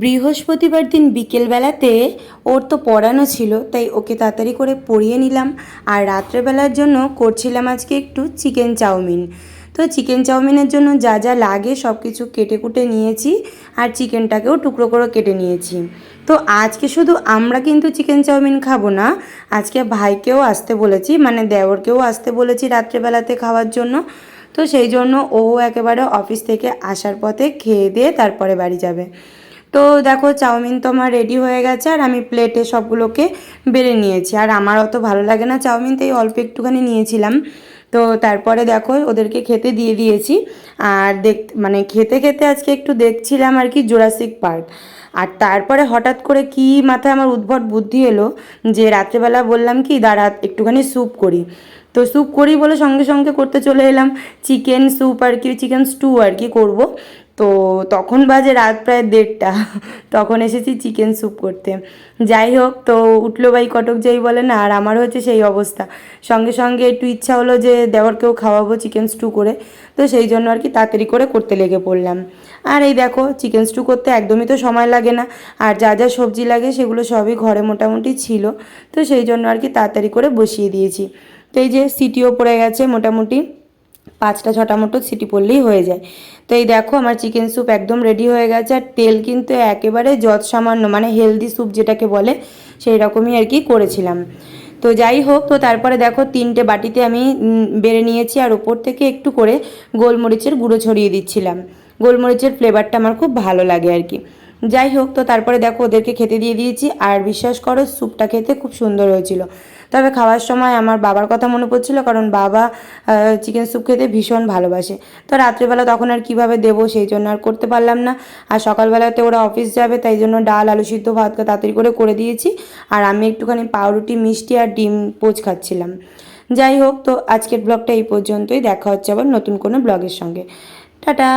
বৃহস্পতিবার দিন বিকেলবেলাতে ওর তো পড়ানো ছিল, তাই ওকে তাড়াতাড়ি করে পড়িয়ে নিলাম। আর রাত্রেবেলার জন্য করছিলাম আজকে একটু চিকেন চাউমিন। তো চিকেন চাউমিনের জন্য যা যা লাগে সব কিছু কেটে কুটে নিয়েছি আর চিকেনটাকেও টুকরো করে কেটে নিয়েছি। তো আজকে শুধু আমরা কিন্তু চিকেন চাউমিন খাব না, আজকে ভাইকেও আসতে বলেছি মানে দেওরকেও আসতে বলেছি রাত্রেবেলাতে খাওয়ার জন্য। তো সেই জন্য ও একেবারে অফিস থেকে আসার পথে খেয়ে দিয়ে তারপরে বাড়ি যাবে। তো দেখো চাউমিন তো আমার রেডি হয়ে গেছে আর আমি প্লেটে সবগুলোকে বেড়ে নিয়েছি। আর আমার অত ভালো লাগে না চাউমিন, তাই অল্প একটুখানি নিয়েছিলাম। তো তারপরে দেখো ওদেরকে খেতে দিয়ে দিয়েছি। আর দেখ মানে খেতে খেতে আজকে একটু দেখছিলাম আর কি জোরাসিক পার্ক আর তারপরে হঠাৎ করে কি মাথায় আমার উদ্ভট বুদ্ধি এলো যে রাত্রেবেলা বললাম কি, দাঁড়া, একটুখানি স্যুপ করি। তো স্যুপ করি বলে সঙ্গে সঙ্গে করতে চলে এলাম। চিকেন স্যুপ আর কি চিকেন স্টু আর কি করব। তো তখন বাজে রাত প্রায় দেড়টা। তখন এসেছি চিকেন স্যুপ করতে। যাই হোক, তো উঠল বাই কটক যাই বলে না, আর আমার হচ্ছে সেই অবস্থা। সঙ্গে সঙ্গে একটু ইচ্ছা হলো যে দেওয়ারকেও খাওয়াবো চিকেন স্টু করে। তো সেই জন্য আর কি তাড়াতাড়ি করে করতে লেগে পড়লাম। আর এই দেখো, চিকেন স্টু করতে একদমই তো সময় লাগে না। আর যা যা সবজি লাগে সেগুলো সবই ঘরে মোটামুটি ছিল। তো সেই জন্য আর কি তাড়াতাড়ি করে বসিয়ে দিয়েছি। তো এই যে সিটিও পড়ে গেছে মোটামুটি। পাঁচটা, ছটা মতো সিটি পড়লেই হয়ে যায়। তো এই দেখো আমার চিকেন স্যুপ একদম রেডি হয়ে গেছে আর তেল কিন্তু একেবারে যৎ সামান্য মানে হেলদি স্যুপ যেটাকে বলে, সেই রকমই আর কি করেছিলাম। তো যাই হোক, তো তারপরে দেখো তিনটে বাটিতে আমি বেড়ে নিয়েছি আর ওপর থেকে একটু করে গোলমরিচের গুঁড়ো ছড়িয়ে দিচ্ছিলাম। গোলমরিচের ফ্লেভারটা আমার খুব ভালো লাগে আর কি। যাই হোক তো তারপরে দেখো ওদেরকে খেতে দিয়ে দিয়েছি। আর বিশ্বাস করো, স্যুপটা খেতে খুব সুন্দর হয়েছিল। তবে খাওয়ার সময় আমার বাবার কথা মনে পড়ছিল, কারণ বাবা চিকেন স্যুপ খেতে ভীষণ ভালোবাসে। তো রাত্রিবেলা তখন আর কীভাবে দেবো সেই জন্য আর করতে পারলাম না। আর সকালবেলাতে ওরা অফিস যাবে, তাই জন্য ডাল, আলু সিদ্ধ ভাতটা তাড়াতাড়ি করে করে দিয়েছি। আর আমি একটুখানি পাউরুটি, মিষ্টি আর ডিম পোচ খাচ্ছিলাম। যাই হোক, তো আজকের ব্লগটা এই পর্যন্তই। দেখা হচ্ছে আবার নতুন কোনো ব্লগের সঙ্গে। টাটা!